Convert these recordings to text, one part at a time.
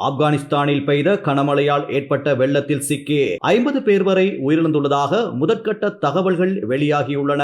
ஆப்கானிஸ்தானில் பெய்த கனமழையால் ஏற்பட்ட வெள்ளத்தில் சிக்கி ஐம்பது பேர் வரை உயிரிழந்துள்ளதாக முதற்கட்ட தகவல்கள் வெளியாகியுள்ளன.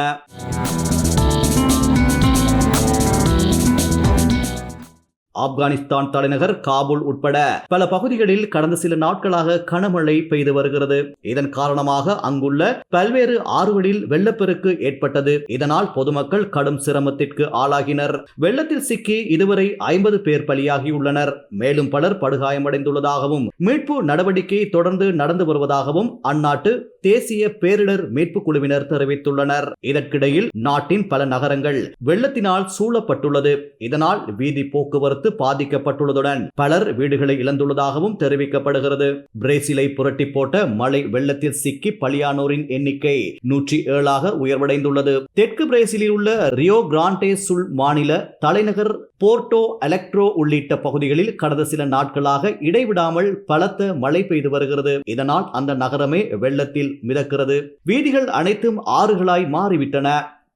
ஆப்கானிஸ்தான் தலைநகர் காபூல் உட்பட பல பகுதிகளில் கடந்த சில நாட்களாக கனமழை பெய்து வருகிறது. இதன் காரணமாக அங்குள்ள பல்வேறு ஆறுகளில் வெள்ளப்பெருக்கு ஏற்பட்டது. இதனால் பொதுமக்கள் கடும் சிரமத்திற்கு ஆளாகினர். வெள்ளத்தில் சிக்கி இதுவரை ஐம்பது பேர் பலியாகியுள்ளனர். மேலும் பலர் படுகாயமடைந்துள்ளதாகவும் மீட்பு நடவடிக்கை தொடர்ந்து நடந்து வருவதாகவும் அந்நாட்டு தேசிய பேரிடர் மீட்பு குழுவினர் தெரிவித்துள்ளனர். இதற்கிடையில் நாட்டின் பல நகரங்கள் வெள்ளத்தினால் சூழப்பட்டுள்ளது. இதனால் வீதி போக்குவரத்து விபத்து பாதிக்கப்பட்டுள்ளதுடன் பலர் வீடுகளை இழந்துள்ளதாகவும் தெரிவிக்கப்படுகிறது. பிரேசிலை புரட்டி போட்ட மழை வெள்ளத்தில் சிக்கி பலியானோரின் எண்ணிக்கை நூற்றி ஏழாக உயர்வடைந்துள்ளது. தெற்கு பிரேசிலில் உள்ள ரியோ கிராண்டே சுல் மாநில தலைநகர் போர்ட்டோ எலக்ட்ரோ உள்ளிட்ட பகுதிகளில் கடந்த சில நாட்களாக இடைவிடாமல் பலத்த மழை பெய்து வருகிறது. இதனால் அந்த நகரமே வெள்ளத்தில் மிதக்கிறது. வீதிகள் அனைத்தும் ஆறுகளாய் மாறிவிட்டன.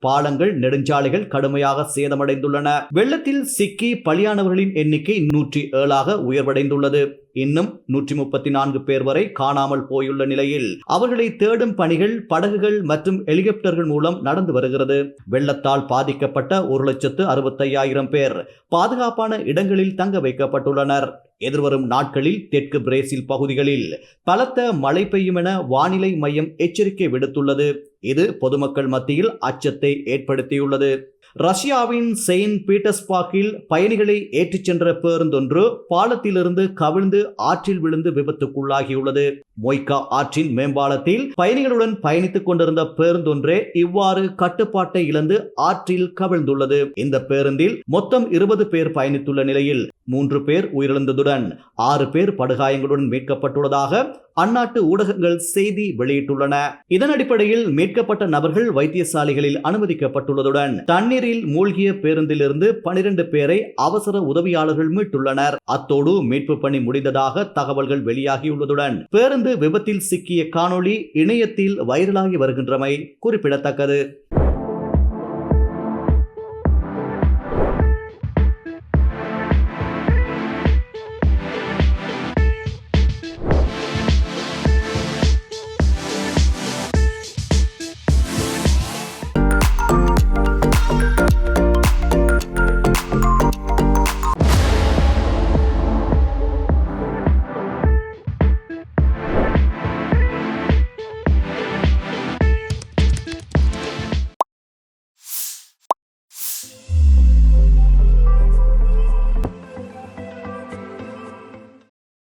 பாலங்கள் நெடுஞ்சாலைகள் கடுமையாக சேதமடைந்துள்ளன. வெள்ளத்தில் சிக்கி பலியானவர்களின் எண்ணிக்கை நூற்றி ஏழாக உயர்வடைந்துள்ளது. இன்னும் நூற்றி முப்பத்தி நான்கு பேர் வரை காணாமல் போயுள்ள நிலையில் அவர்களை தேடும் பணிகள் படகுகள் மற்றும் ஹெலிகாப்டர்கள் மூலம் நடந்து வருகிறது. வெள்ளத்தால் பாதிக்கப்பட்ட ஒரு லட்சத்து அறுபத்தையாயிரம் பேர் பாதுகாப்பான இடங்களில் தங்க வைக்கப்பட்டுள்ளனர். எதிர்வரும் நாட்களில் தெற்கு பிரேசில் பகுதிகளில் பலத்த மழை பெய்யும் என வானிலை மையம் எச்சரிக்கை விடுத்துள்ளது. இது பொதுமக்கள் மத்தியில் அச்சத்தை ஏற்படுத்தியுள்ளது. ரஷ்யாவின் செயின்ட் பீட்டர்ஸ்பார்க்கில் பயணிகளை ஏற்றிச் சென்ற பேருந்தொன்று பாலத்திலிருந்து கவிழ்ந்து ஆற்றில் விழுந்து விபத்துக்குள்ளாகியுள்ளது. மொய்கா ஆற்றின் மேம்பாலத்தில் பயணிகளுடன் பயணித்துக் கொண்டிருந்த பேருந்தொன்றே இவ்வாறு கட்டுப்பாட்டை இழந்து ஆற்றில் கவிழ்ந்துள்ளது. இந்த பேருந்தில் மொத்தம் இருபது பேர் பயணித்துள்ள நிலையில் மூன்று பேர் உயிரிழந்ததுடன் ஆறு பேர் படுகாயங்களுடன் மீட்கப்பட்டுள்ளதாக அந்நாட்டு ஊடகங்கள் செய்தி வெளியிட்டுள்ளன. இதன் அடிப்படையில் மீட்கப்பட்ட நபர்கள் வைத்தியசாலைகளில் அனுமதிக்கப்பட்டுள்ளதுடன் தண்ணீர் தண்ணீரில் மூழ்கிய பேருந்திலிருந்து பனிரெண்டு பேரை அவசர உதவியாளர்கள் மீட்டுள்ளனர். அத்தோடு மீட்பு பணி முடிந்ததாக தகவல்கள் வெளியாகியுள்ளதுடன் பேருந்து விபத்தில் சிக்கிய காணொளி இணையத்தில் வைரலாகி வருகின்றமை குறிப்பிடத்தக்கது.